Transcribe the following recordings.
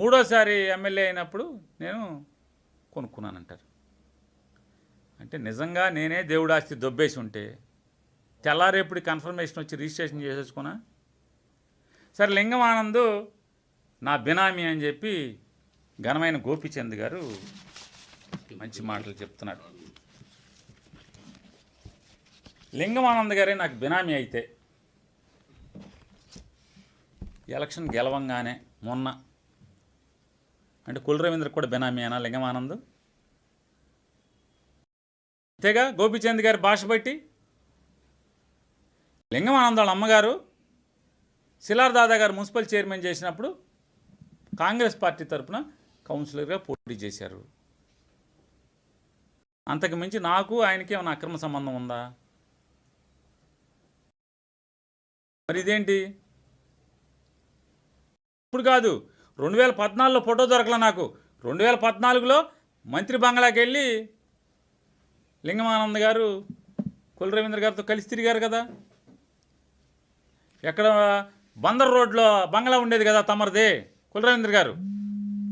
మూడోసారి ఎమ్మెల్యే అయినప్పుడు నేను కొనుక్కున్నానంటారు. అంటే నిజంగా నేనే దేవుడాస్తి దొబ్బేసి ఉంటే తెల్లారేపుడి కన్ఫర్మేషన్ వచ్చి రిజిస్ట్రేషన్ చేసేసుకున్నా. సరే లింగమానందు నా బినామీ అని చెప్పి ఘనమైన గోపిచంద్ గారు మంచి మాటలు చెప్తున్నాడు లింగమానంద్ గారే నాకు బినామీ అయితే ఎలక్షన్ గెలవంగానే మొన్న అంటే కుల రవీంద్ర కూడా బినామీ అయినా లింగం అంతేగా? గోపీచంద్ గారి భాష బట్టి. లింగమానంద వాళ్ళ అమ్మగారు శిలార్ దాదా గారు మున్సిపల్ చైర్మన్ చేసినప్పుడు కాంగ్రెస్ పార్టీ తరపున కౌన్సిలర్గా పోటీ చేశారు. అంతకు మించి నాకు ఆయనకి ఏమైనా అక్రమ సంబంధం ఉందా? మరి ఇదేంటి ఇప్పుడు కాదు. రెండు వేల పద్నాలుగులో ఫోటో దొరకలే నాకు. రెండు వేల పద్నాలుగులో మంత్రి బంగ్లాకి వెళ్ళి లింగమానంద్ గారు కుల రవీంద్ర గారితో కలిసి తిరిగారు కదా. ఎక్కడ బందర్ రోడ్లో బంగ్లా ఉండేది కదా తమరిది కుల రవీంద్ర గారు.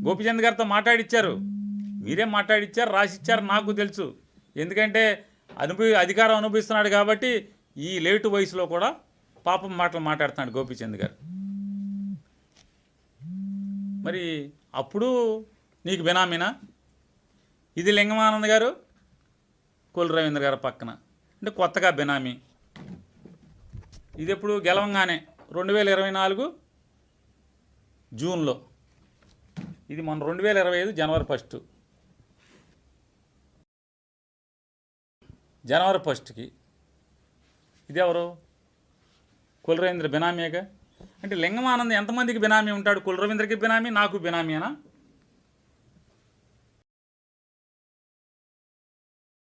గోపిచంద్ గారితో మాట్లాడిచ్చారు. మీరే మాట్లాడిచ్చారు రాసిచ్చారు నాకు తెలుసు. ఎందుకంటే అనుభవి అధికారం అనుభవిస్తున్నాడు కాబట్టి ఈ లేటు వయసులో కూడా పాపం మాటలు మాట్లాడుతున్నాడు గోపిచంద్ గారు. మరి అప్పుడు నీకు బినామీనా? ఇది లింగమానంద్ గారు కొల్ రవీంద్ర గారు పక్కన. అంటే కొత్తగా బినామీ. ఇది ఎప్పుడు గెలవంగానే రెండు వేల ఇరవై నాలుగు జూన్లో. ఇది మన రెండు వేల ఇరవై ఐదు జనవరి ఫస్ట్. జనవరి ఫస్ట్కి. ఇది ఎవరు కులరవీంద్ర బినామీగా అంటే లింగమానంద్ ఎంతమందికి బినామీ ఉంటాడు? కులరవీంద్రకి బినామీ నాకు బినామీనా